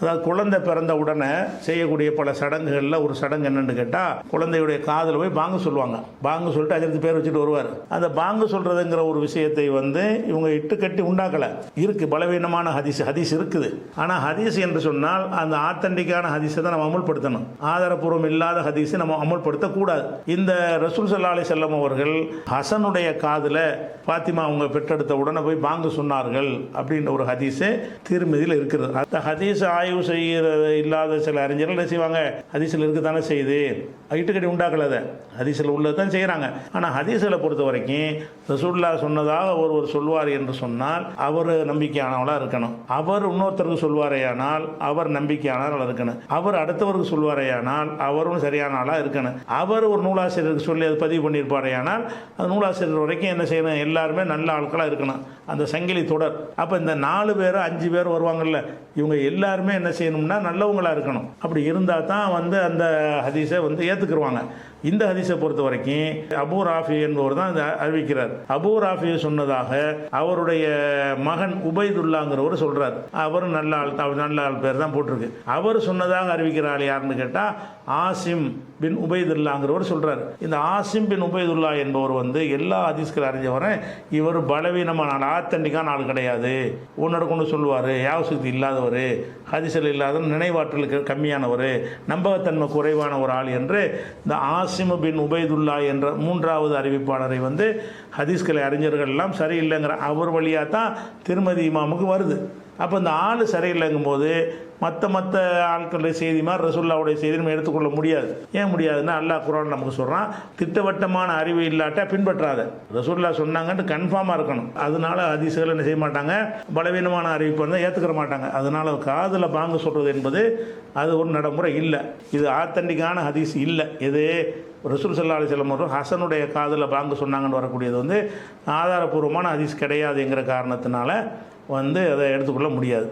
அதாவது குழந்தை பிறந்த உடனே செய்யக்கூடிய பல சடங்குகளில் ஒரு சடங்கு என்னென்னு கேட்டால் குழந்தையுடைய காதில் போய் பாங்கு சொல்லுவாங்க. பாங்கு சொல்லிட்டு அதற்கு பேர் வச்சுட்டு வருவார். அந்த பாங்கு சொல்கிறதுங்கிற ஒரு விஷயத்தை வந்து இவங்க இட்டு கட்டி உண்டாக்கலை. இருக்குது பலவீனமான ஹதீஸ் ஹதீஸ் இருக்குது. ஆனால் ஹதீஸ் என்று சொன்னால் அந்த ஆத்தண்டிக்கான ஹதீஸை தான் நம்ம அமுல்படுத்தணும். ஆதாரபூர்வம் இல்லாத ஹதீஸை நம்ம அமுல்படுத்தக்கூடாது. இந்த ரசூல் சல்லா அலி செல்லம் அவர்கள் ஹசனுடைய காதில் பாத்திமா அவங்க பெற்றெடுத்த உடனே போய் பாங்கு சொன்னார்கள் அப்படின்ற ஒரு ஹதீஸு திருமதியில் இருக்கிறது. அந்த ஹதீஸ் ஆய்வு செய்கிறது இல்லாத சில அறிஞர்கள் என்ன செய்வாங்க? ஹதீஸில் இருக்கத்தானே செய்யுது. இட்டுக்கட்டி உண்டாக்கல அதை. ஹதீஸில் உள்ளது தான் செய்கிறாங்க ஆனால் ஹதீஸில் பொறுத்த வரைக்கும் ரசூல்லா சொன்னதாக ஒருவர் சொல்வார் என்று சொன்னால் அவர் நம்பிக்கையானவளாக இருக்கணும். அவர் இன்னொருத்தருக்கு சொல்வாரேயானால் அவர் நம்பிக்கையானவளாக இருக்கணும். அவர் அடுத்தவருக்கு சொல்வாரேயானால் அவரும் சரியான ஆளாக இருக்கணும். அவர் ஒரு நூலாசிரியருக்கு சொல்லி அது பதிவு பண்ணியிருப்பாரேயானால் அந்த நூலாசிரியர் வரைக்கும் என்ன செய்யணும்? எல்லாருமே நல்ல ஆட்களாக இருக்கணும். அந்த சங்கிலி தொடர். அப்போ இந்த நாலு பேரும் அஞ்சு பேர் வருவாங்கல்ல. இவங்க எல்லாருமே என்ன செய்யணும்னா நல்லவங்களாக இருக்கணும். அப்படி இருந்தால் தான் வந்து அந்த ஹதீஸை வந்து ஏற்றுக்குருவாங்க இந்த ஹதீஸை பொறுத்த வரைக்கும் அபூ ராஃபி என்பவர் தான் அறிவிக்கிறார். அபூ ராஃபியை சொன்னதாக அவருடைய மகன் உபைதுல்லாங்கிறவர் சொல்றார். அவர் நல்ல ஆள் நல்ல ஆள் பேர் தான் போட்டிருக்கு. அவர் சொன்னதாக அறிவிக்கிற ஆள் யாருன்னு கேட்டால் ஆசிம் பின் உபைதுல்லாங்கிறவர் சொல்றார். இந்த ஆசிம் பின் உபைதுல்லா என்பவர் வந்து எல்லா ஹதீஸ்கள் அறிஞ்சவரை இவர் பலவீனமான ஆள் ஆத்தண்டிக்கான ஆள் கிடையாது. உன்னோட கொண்டு சொல்லுவார் யாவசக்தி இல்லாதவர் ஹதிசல் இல்லாத நினைவாற்றலுக்கு கம்மியானவர் நம்பகத்தன்மை குறைவான ஒரு ஆள் என்று இந்த ஆசிம் பின் உபைதுல்லா என்ற மூன்றாவது அறிவிப்பாளரை வந்து ஹதீஸ்களை அறிஞர்கள் எல்லாம் சரியில்லைங்கிற அவர் வழியாக தான் திருமதி இமாமுக்கு வருது. அப்போ இந்த ஆள் சரியில்லைங்கும் போது மற்ற மற்ற ஆட்களுடைய செய்தி மாதிரி ரசுல்லாவுடைய செய்தி நம்ம எடுத்துக்கொள்ள முடியாது. ஏன் முடியாதுன்னா அல்லாஹ் குரான் நமக்கு சொல்கிறான் திட்டவட்டமான அறிவு இல்லாட்டா பின்பற்றாத. ரசூல்லா சொன்னாங்கன்ட்டு கன்ஃபார்மாக இருக்கணும். அதனால ஹதீஸ்கள் என்ன செய்ய மாட்டாங்க? பலவீனமான அறிவிப்பு வந்து ஏற்றுக்கிற மாட்டாங்க. அதனால காதில் பாங்கு சொல்கிறது என்பது அது ஒரு நடைமுறை இல்லை. இது ஆத்தண்டிக்கான ஹதீஸ் இல்லை. இது ரசூல் சல்லா அலிஸ்லாம் அவர்கள் ஹசனுடைய காதில் பாங்கு சொன்னாங்கன்னு வரக்கூடியது வந்து ஆதாரபூர்வமான ஹதீஸ் கிடையாதுங்கிற காரணத்தினால வந்து அதை எடுத்துக்கொள்ள முடியாது.